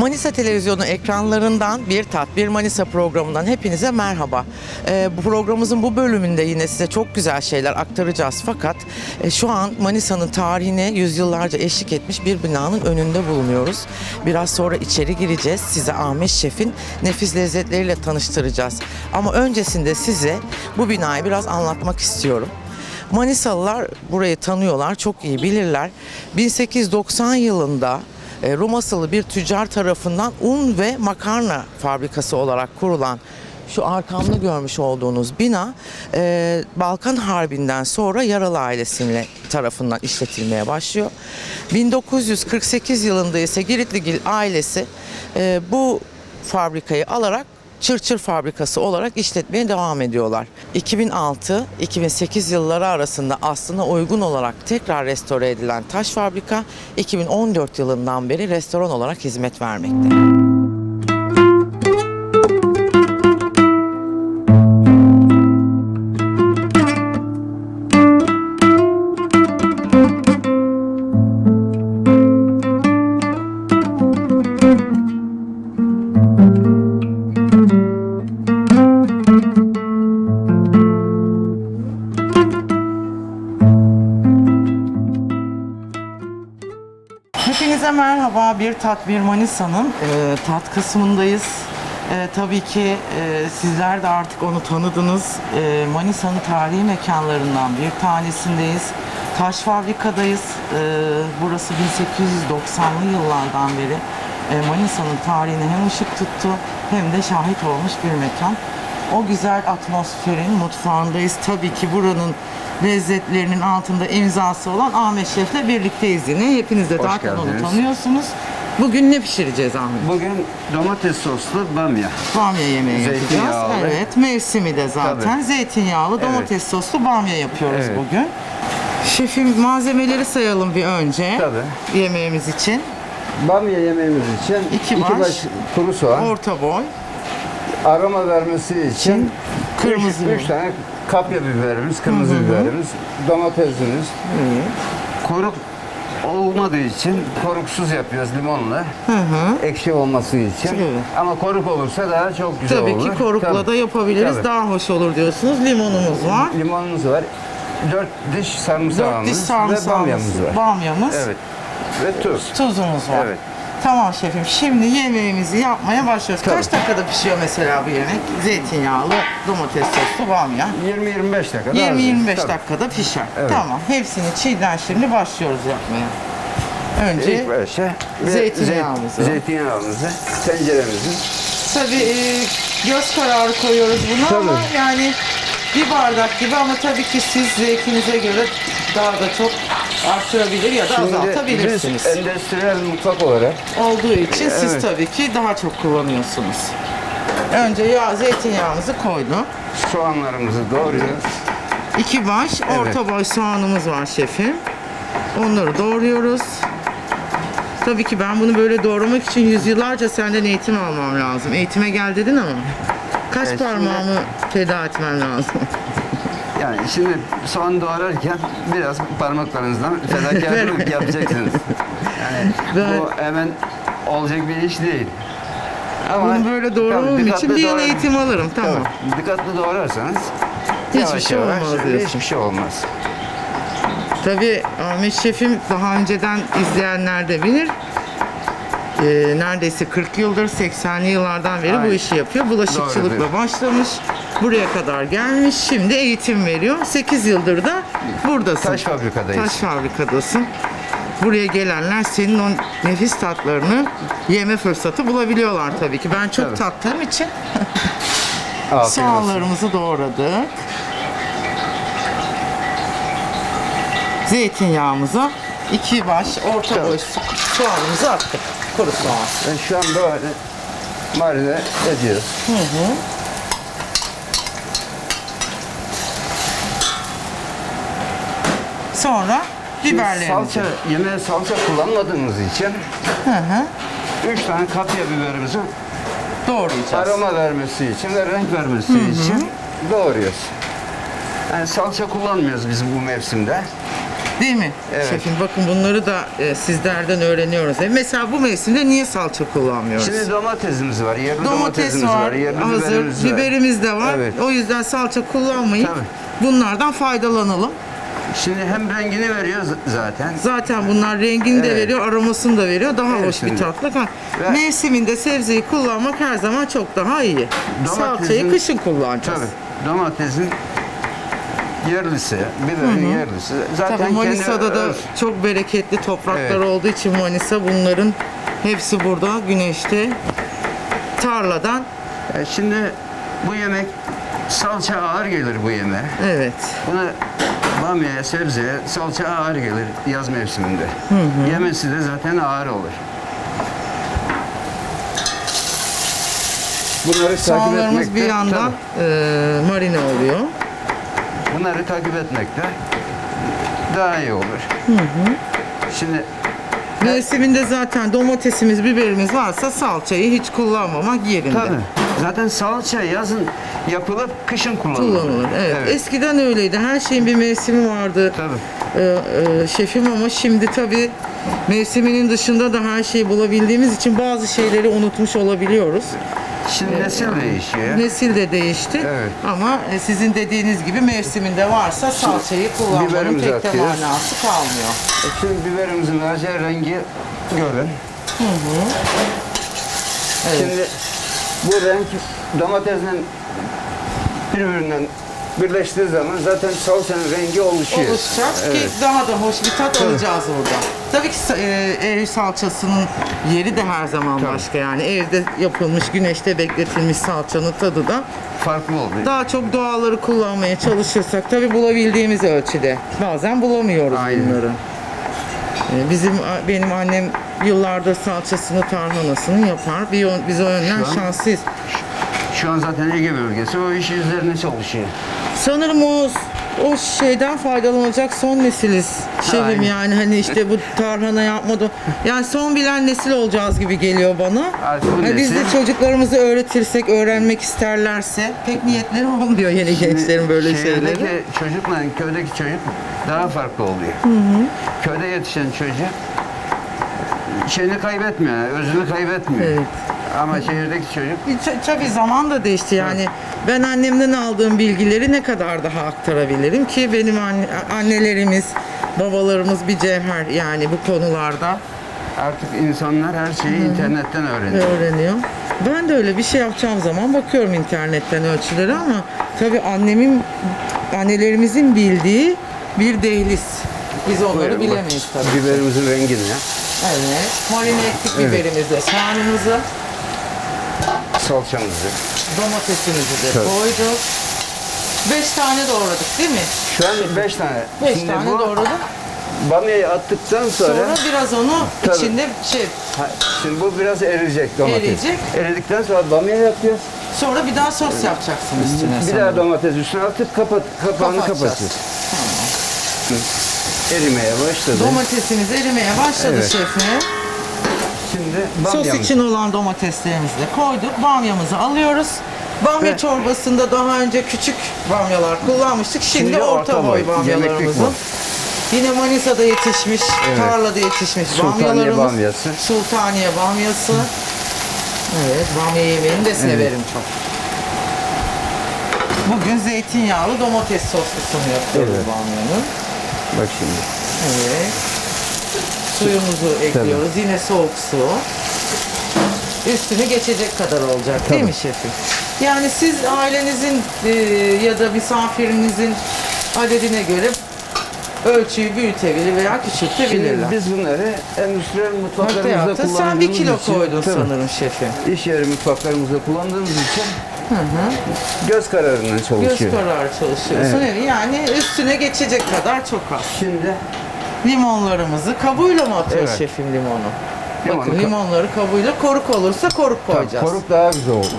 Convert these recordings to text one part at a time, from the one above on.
Manisa Televizyonu ekranlarından bir tat, bir Manisa programından hepinize merhaba. Ee, bu programımızın bu bölümünde yine size çok güzel şeyler aktaracağız. Fakat e, şu an Manisa'nın tarihine yüzyıllarca eşlik etmiş bir binanın önünde bulunuyoruz. Biraz sonra içeri gireceğiz. Size Ahmet Şef'in nefis lezzetleriyle tanıştıracağız. Ama öncesinde size bu binayı biraz anlatmak istiyorum. Manisalılar burayı tanıyorlar, çok iyi bilirler. 1890 yılında e, Rum asıllı bir tüccar tarafından un ve makarna fabrikası olarak kurulan şu arkamda görmüş olduğunuz bina e, Balkan Harbi'nden sonra Yaralı ailesiyle tarafından işletilmeye başlıyor. 1948 yılında ise Giritligil ailesi e, bu fabrikayı alarak Çırçır fabrikası olarak işletmeye devam ediyorlar. 2006-2008 yılları arasında aslına uygun olarak tekrar restore edilen taş fabrika 2014 yılından beri restoran olarak hizmet vermekte. Bir Manisa'nın e, tat kısmındayız. E, tabii ki e, sizler de artık onu tanıdınız. E, Manisa'nın tarihi mekanlarından bir tanesindeyiz. Taş fabrikadayız. E, burası 1890'lı yıllardan beri e, Manisa'nın tarihine hem ışık tuttu hem de şahit olmuş bir mekan. O güzel atmosferin mutfağındayız. Tabii ki buranın lezzetlerinin altında imzası olan Ahmet Şef'le birlikteyiz yine. Hepiniz de Hoş zaten onu geldiniz. tanıyorsunuz. Bugün ne pişireceğiz Ahmet? Bugün domates soslu bamya. Bamya yemeği yapacağız. Zeytinyağlı. Evet, mevsimi de zaten. Tabii. Zeytinyağlı domates soslu bamya yapıyoruz Evet. bugün. Şefim malzemeleri sayalım bir önce. Tabii. Yemeğimiz için. Bamya yemeğimiz için İki baş. kuru soğan, Orta boy. aroma vermesi için Kırmızı üç, üç tane kapya biberimiz, kırmızı biberimiz, domatesimiz. Koruk olmadığı için koruksuz yapıyoruz limonla. Hı hı. Ekşi olması için. Evet. Ama koruk olursa daha çok güzel Tabii olur. ki korukla Tabii. da yapabiliriz. Tabii. Daha hoş olur diyorsunuz. Limonumuz var. Limonumuz var. Dört diş sarımsağımız Dört diş ve sarımsağımız, bamyamız var. bamyamız, Evet. Ve tuz. tuzumuz var. Evet. Tamam şefim. Şimdi yemeğimizi yapmaya başlıyoruz. Tabii. Kaç dakikada pişiyor mesela bu yemek? Zeytinyağlı, domates soslu bamya. 20-25 dakika. 20-25 Tabii. dakikada pişer. Evet. Tamam. Hepsini çiğden şimdi başlıyoruz yapmaya. Önce İlk başta ve Zeytinyağımızı. zeyt- zeytinyağımızı, tenceremizi tabii e, göz kararı koyuyoruz buna ama Tabii. yani bir bardak gibi ama tabii ki siz zevkinize göre daha da çok artırabilir ya da azaltabilirsiniz. biz endüstriyel mutfak olarak olduğu için siz Evet. tabii ki daha çok kullanıyorsunuz. Önce yağ, zeytinyağımızı koyduk. soğanlarımızı doğruyoruz. İki baş, orta boy soğanımız var şefim. Onları doğruyoruz. Tabii ki ben bunu böyle doğramak için yüzyıllarca senden eğitim almam lazım. Eğitime gel dedin ama. Kaç E, şimdi- parmağımı feda etmem lazım? Yani şimdi soğan doğrarken biraz parmaklarınızdan fedakarlık yapacaksınız. Yani Ben- bu hemen olacak bir iş değil. Ama Bunu böyle doğramam için bir yıl eğitim alırım. Tamam. Tabii, dikkatli doğrarsanız Hiçbir yavaş şey yavaş olmaz diyorsun. Hiçbir şey olmaz. Tabii Ahmet Şef'im daha önceden izleyenler de bilir. Ee, neredeyse 40 yıldır 80'li yıllardan beri bu Aynen. işi yapıyor. Bulaşıkçılıkla başlamış. Buraya kadar gelmiş. Şimdi eğitim veriyor. 8 yıldır da buradasın. Taş fabrikadayız. Taş fabrikadasın. Buraya gelenler senin o nefis tatlarını yeme fırsatı bulabiliyorlar tabii ki. Ben çok Tabii. tattığım için Afiyet olsun. soğanlarımızı doğradık. Zeytinyağımıza iki baş orta boy so- soğanımızı attık. Kuru soğan. Ben şu an böyle marine ediyoruz. Sonra biberlerimizi. Salça, yemeğe salça kullanmadığımız için Hı hı. üç tane kapya biberimizi Doğrayacağız. aroma vermesi için ve renk vermesi için doğruyoruz. Yani salça kullanmıyoruz biz bu mevsimde. Değil mi? Evet. Şefim bakın bunları da e, sizlerden öğreniyoruz. E, mesela bu mevsimde niye salça kullanmıyoruz? Şimdi domatesimiz var, yerli Domates domatesimiz var, var, yerli hazır, biberimiz biberimiz de var. Evet. O yüzden salça kullanmayıp Tabii. bunlardan faydalanalım. Şimdi hem rengini veriyor z- zaten. Zaten bunlar rengini de Evet. veriyor, aromasını da veriyor. Daha hoş bir şimdi. tatlı. Ha, Ve- Mevsiminde sebzeyi kullanmak her zaman çok daha iyi. Salçayı kışın kullanacağız. Tabii. Domatesin yerlisi, biberin yerlisi. Zaten Tabii Manisa'da da öz- çok bereketli topraklar Evet. olduğu için Manisa bunların hepsi burada güneşte tarladan. E, Şimdi bu yemek salça ağır gelir bu yemeğe. Evet. Buna bamyaya, sebzeye salça ağır gelir yaz mevsiminde. Yemesi de zaten ağır olur. Bunları takip Soğanlarımız etmekte, bir yandan e, marine oluyor. bunları takip etmekte daha iyi olur. Şimdi Mevsiminde zaten domatesimiz, biberimiz varsa salçayı hiç kullanmamak yerinde. tabii zaten salça yazın yapılıp kışın kullanılır. Kullanılır. Evet. Eskiden öyleydi. Her şeyin bir mevsimi vardı. Tabii. Ee, e, şefim ama şimdi tabii mevsiminin dışında da her şeyi bulabildiğimiz için bazı şeyleri unutmuş olabiliyoruz. Şimdi nesil değişiyor. Nesil de değişti. Evet. Ama e, sizin dediğiniz gibi mevsiminde varsa salçayı kullanmanın biberimizi pek de atıyoruz. manası kalmıyor. E Şimdi biberimizin vereceği rengi görün. Evet. Şimdi bu renk domatesle birbirinden birleştiği zaman zaten salçanın rengi oluşuyor. oluşacak Evet. ki daha da hoş bir tat alacağız burada. Tabii ki sa- e, ev salçasının yeri de her zaman başka yani evde yapılmış güneşte bekletilmiş salçanın tadı da Farklı oluyor. daha çok doğalları kullanmaya çalışırsak tabii bulabildiğimiz ölçüde bazen bulamıyoruz Aynen. bunları. E, Bizim benim annem yıllardır salçasını tarhanasını yapar. Biz o yönden Şu an- şanslıyız. Şu an zaten Ege bölgesi o iş üzerine çalışıyor. Sanırım o o şeyden faydalanacak son nesiliz. Şefim Aynen. yani hani işte bu tarhana yapmadı. Yani son bilen nesil olacağız gibi geliyor bana. Artık bu Yani biz de nesil- çocuklarımızı öğretirsek, öğrenmek isterlerse pek niyetleri olmuyor yeni gençlerin böyle Şehirdeki şeyleri. çocukla köydeki çocuk daha farklı oluyor. Köyde yetişen çocuk şeyini kaybetmiyor, özünü kaybetmiyor. Evet. Ama şehirdeki çocuk Ç- Tabii zaman da değişti yani. Ben annemden aldığım bilgileri ne kadar daha aktarabilirim ki benim anne- annelerimiz, babalarımız bir cevher yani bu konularda. artık insanlar her şeyi internetten öğreniyor. öğreniyor. Ben de öyle bir şey yapacağım zaman bakıyorum internetten ölçüleri ama tabii annemin annelerimizin bildiği bir dehliz. Biz onları Buyurun, bak. bilemeyiz tabii. Biberimizin rengini. Evet. Marine ettik biberimizi, soğanımızı, salçamızı. domatesimizi de Tabii. koyduk. Beş tane doğradık değil mi? Şu an 5 tane. Beş Şimdi tane bu doğradık. bamyayı attıktan sonra, Sonra biraz onu Tabii. içinde şey, Ha, şimdi bu biraz eriyecek domates. Eriyecek. Eridikten sonra bamya yapacağız. sonra bir daha sos yapacaksın üstüne. Bir sanırım. daha domates üstüne atıp kapat, kapağını Kapatacağız. kapatacağız. Erimeye başladı. Domatesimiz erimeye başladı Evet. şefim. Şimdi Sos bamyamız. için olan domateslerimizi de koyduk. Bamyamızı alıyoruz. Bamya Ve- çorbasında daha önce küçük bamyalar kullanmıştık. Şimdi, Şimdi orta, orta boy, boy, bamyalarımızın. Yine Manisa'da yetişmiş, tarlada yetişmiş Sultaniye bamyalarımız. bamyası. Sultaniye bamyası. Evet, bamya yemeğini de severim çok. Bugün zeytinyağlı domates soslusunu yapıyoruz Evet. bamyanın. Bak şimdi. Evet. Suyumuzu ekliyoruz. Yine soğuk su. Üstünü geçecek kadar olacak değil mi şefim? Yani siz ailenizin e, ya da misafirinizin adedine göre ölçüyü büyütebilir veya küçültebilirler. Şimdi biz bunları endüstriyel mutfaklarımızda yaptın. kullandığımız Sen bir kilo için, koydun Tabii. sanırım şefim. İş yeri mutfaklarımızda kullandığımız için göz kararından Göz çalışıyor. kararı çalışıyorsun. Evet. Yani üstüne geçecek kadar çok az. Şimdi Limonlarımızı kabuğuyla mı atıyoruz Evet. şefim limonu? Limonu Bakın ka- limonları kabuğuyla koruk olursa koruk koyacağız. koruk daha güzel olur.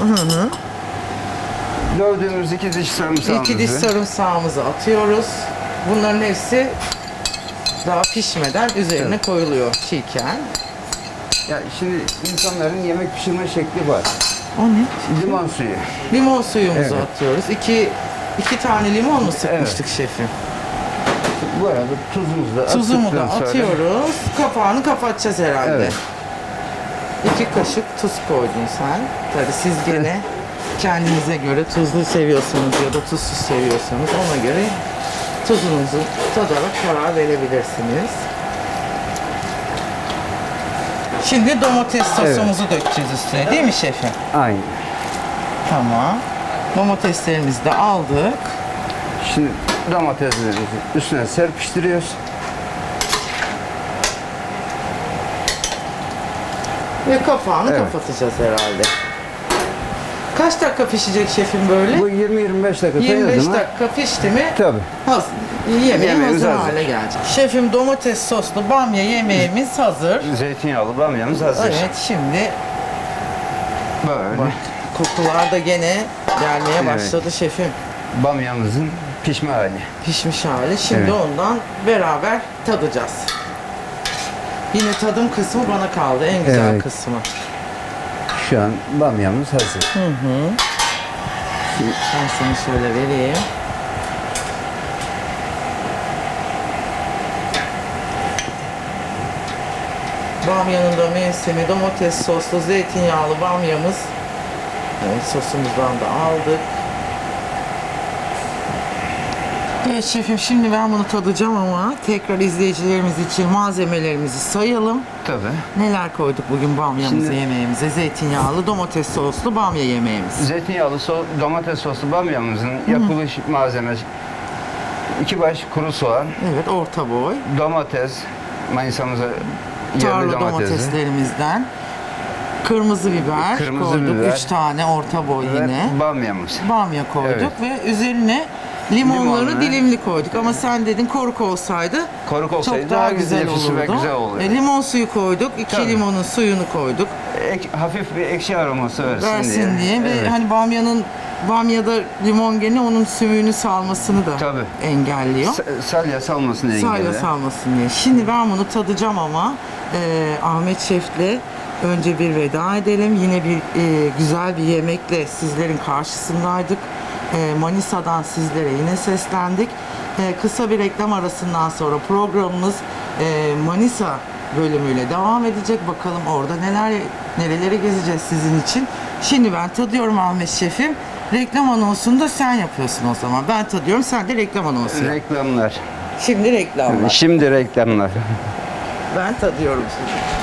Dövdüğümüz iki diş sarımsağımızı. İki diş sarımsağımızı atıyoruz. Bunların hepsi daha pişmeden üzerine koyuluyor çiğken. Ya şimdi insanların yemek pişirme şekli var. O ne? Limon suyu. Limon suyumuzu Evet. atıyoruz. İki, iki tane limon mu sıkmıştık şefim? Bu arada tuzumuzu da Tuzumu da attıktan sonra- atıyoruz. Kapağını kapatacağız herhalde. Evet. İki kaşık tuz koydun sen. Tabii siz gene kendinize göre tuzlu seviyorsanız ya da tuzsuz seviyorsanız ona göre tuzunuzu tadarak karar verebilirsiniz. Şimdi domates sosumuzu dökeceğiz üstüne değil mi şefim? Aynen. Tamam. Domateslerimizi de aldık. Şimdi domateslerimizi üstüne serpiştiriyoruz. Ve kapağını Evet. kapatacağız herhalde. Kaç dakika pişecek şefim böyle? Bu 20-25 dakika 25 koyuyoruz ama- dakika pişti mi Tabii. hazır. Yemeğim Yemeğimiz hazır, hazır. hale gelecek. Şefim domates soslu bamya yemeğimiz hazır. Zeytinyağlı bamyamız hazır. Evet şimdi Böyle. bak kokular da gene gelmeye Evet. başladı şefim. Bamyamızın pişme hali. Pişmiş hali. Şimdi Evet. ondan beraber tadacağız. Yine tadım kısmı bana kaldı. En güzel Evet. kısmı. Şu an bamyamız hazır. Ben sana şöyle vereyim. Bamyanın da mevsimi domates soslu zeytinyağlı bamyamız. Evet sosumuzdan da aldık. Evet şefim şimdi ben bunu tadacağım ama tekrar izleyicilerimiz için malzemelerimizi sayalım. Tabii. Neler koyduk bugün bamyamıza Şimdi- yemeğimize? Zeytinyağlı domates soslu bamya yemeğimiz. Zeytinyağlı so domates soslu bamyamızın yapılış malzemesi iki baş kuru soğan, Evet orta boy. domates, Manisa'mıza yerli tarla domatesi domateslerimizden kırmızı biber Kırmızı koyduk. biber. Üç tane orta boy ve yine. bamyamız. Bamya koyduk ve üzerine limonları Limonlu. dilimli koyduk. Ama sen dedin koruk olsaydı Koruk olsaydı çok daha, güzel nefis olurdu. ve güzel oluyor. E, limon suyu koyduk. iki Tabii. limonun suyunu koyduk. Ek- hafif bir ekşi aroması versin, Versin diye. Ve Evet. hani bamyanın bamyada limon gene onun sümüğünü salmasını da Tabii. engelliyor. Sa- salya salmasını Salya engeller. salmasın diye. Şimdi ben bunu tadacağım ama e, Ahmet Şef'le önce bir veda edelim. Yine bir e, güzel bir yemekle sizlerin karşısındaydık. E, Manisa'dan sizlere yine seslendik. E, kısa bir reklam arasından sonra programımız e, Manisa bölümüyle devam edecek. Bakalım orada neler nereleri gezeceğiz sizin için. Şimdi ben tadıyorum Ahmet Şef'im. Reklam anonsunu da sen yapıyorsun o zaman. Ben tadıyorum, sen de reklam anonsu yap. Reklamlar. Şimdi reklamlar. Şimdi reklamlar. Ben tadıyorum şimdi.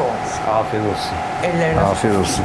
Olmuş. Afiyet olsun. Ellerine Afiyet olsun.